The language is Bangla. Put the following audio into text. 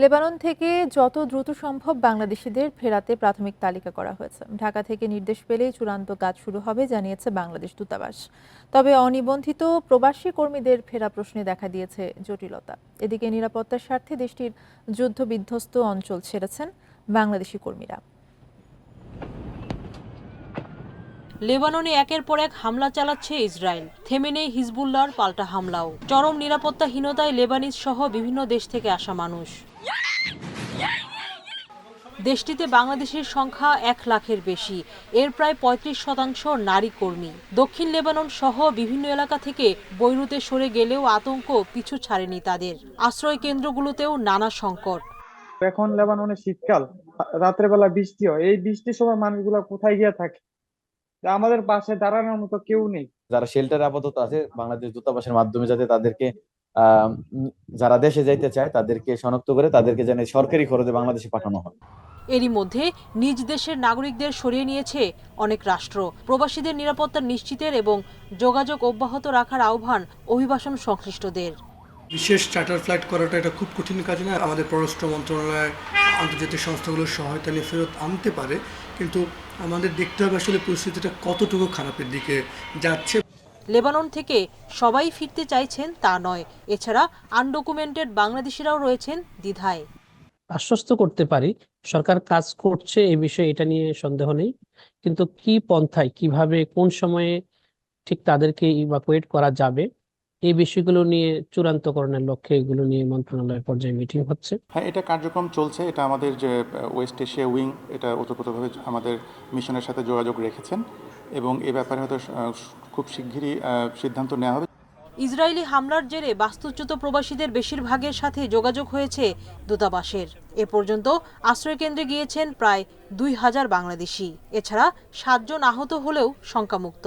লেবানন থেকে যত দ্রুত সম্ভব বাংলাদেশিদের ফেরাতে প্রাথমিক তালিকা করা হয়েছে। ঢাকা থেকে নির্দেশ পেলেই চূড়ান্ত কাজ শুরু হবে, জানিয়েছে বাংলাদেশ দূতাবাস। তবে অনিবন্ধিত প্রবাসী কর্মীদের ফেরা প্রশ্নে দেখা দিয়েছে জটিলতা। এদিকে নিরাপত্তার স্বার্থে দেশটির যুদ্ধবিধ্বস্ত অঞ্চল ছেড়েছেন বাংলাদেশি কর্মীরা। লেবাননে একের পর এক হামলা চালাচ্ছে ইসরায়েল। থেমে নেই হিজবুল্লাহর পাল্টা হামলাও। চরম নিরাপত্তাহীনতায় লেবানিজ সহ বিভিন্ন দেশ থেকে আসা মানুষ। দেশটিতে বাংলাদেশের সংখ্যা এক লাখের বেশি। এর প্রায় পঁয়ত্রিশ শতাংশ নারী কর্মী। দক্ষিণ লেবানন সহ বিভিন্ন এলাকা থেকে বৈরুতে সরে গেলেও আতঙ্ক পিছু ছাড়েনি তাদের। আশ্রয় কেন্দ্রগুলোতেও নানা সংকট। এখন লেবাননে শীতকাল রাত্রে বেলা বৃষ্টি হয়। এই বৃষ্টির সময় মানুষগুলো কোথায় গিয়ে থাকে? আমাদের পাশে দাঁড়ানোর মতো কেউ নেই। যারা শেল্টার আপাতত আছে বাংলাদেশ দূতাবাসের মাধ্যমে যাতে তাদেরকে আহ, যারা দেশে যাইতে চায় তাদেরকে শনাক্ত করে তাদেরকে যেন সরকারি খরচে বাংলাদেশে পাঠানো হয়। এরই মধ্যে নিজ দেশের নাগরিকদের সরিয়ে নিয়েছে অনেক রাষ্ট্র। প্রবাসীদের নিরাপত্তা নিশ্চিতের এবং যোগাযোগ অব্যাহত রাখার আহ্বান অভিবাসন সংশ্লিষ্টদের। বিশেষ চার্টার ফ্লাইট করাটা এটা খুব কঠিন কাজ না। আমাদের পররাষ্ট্র মন্ত্রণালয় আন্তর্জাতিক সংস্থাগুলোর সহায়তা নিয়ে ফেরত আনতে পারে কিন্তু আমাদের দেখতে হবে আসলে পরিস্থিতিটা কতটুকু খারাপের দিকে যাচ্ছে। লেবানন থেকে সবাই ফিরতে চাইছেন তা নয়। এছাড়া আনডকুমেন্টেড বাংলাদেশিরাও রয়েছেন দ্বিধায়। আশ্বস্ত করতে পারি সরকার কাজ করছে এই বিষয়ে এটা নিয়ে সন্দেহ নেই কিন্তু কি পন্থায় কীভাবে কোন সময়ে ঠিক তাদেরকে ইভাকুয়েট করা যাবে এই বিষয়গুলো নিয়ে চূড়ান্তকরণের লক্ষ্যে এগুলো নিয়ে মন্ত্রণালয় পর্যায়ে মিটিং হচ্ছে। হ্যাঁ এটা কার্যক্রম চলছে। এটা আমাদের যে ওয়েস্ট এশিয়া উইং এটা ওতপ্রোতভাবে আমাদের মিশনের সাথে যোগাযোগ রেখেছেন এবং এ ব্যাপারে হয়তো খুব শিগগিরই আহ, সিদ্ধান্ত নেওয়া হবে। ইসরায়েলি হামলার জেরে বাস্তুচ্যুত প্রবাসীদের বেশিরভাগের সাথে যোগাযোগ হয়েছে দূতাবাসের। এ পর্যন্ত আশ্রয়কেন্দ্রে গিয়েছেন প্রায় দুই হাজার বাংলাদেশি। এছাড়া সাতজন আহত হলেও শঙ্কামুক্ত।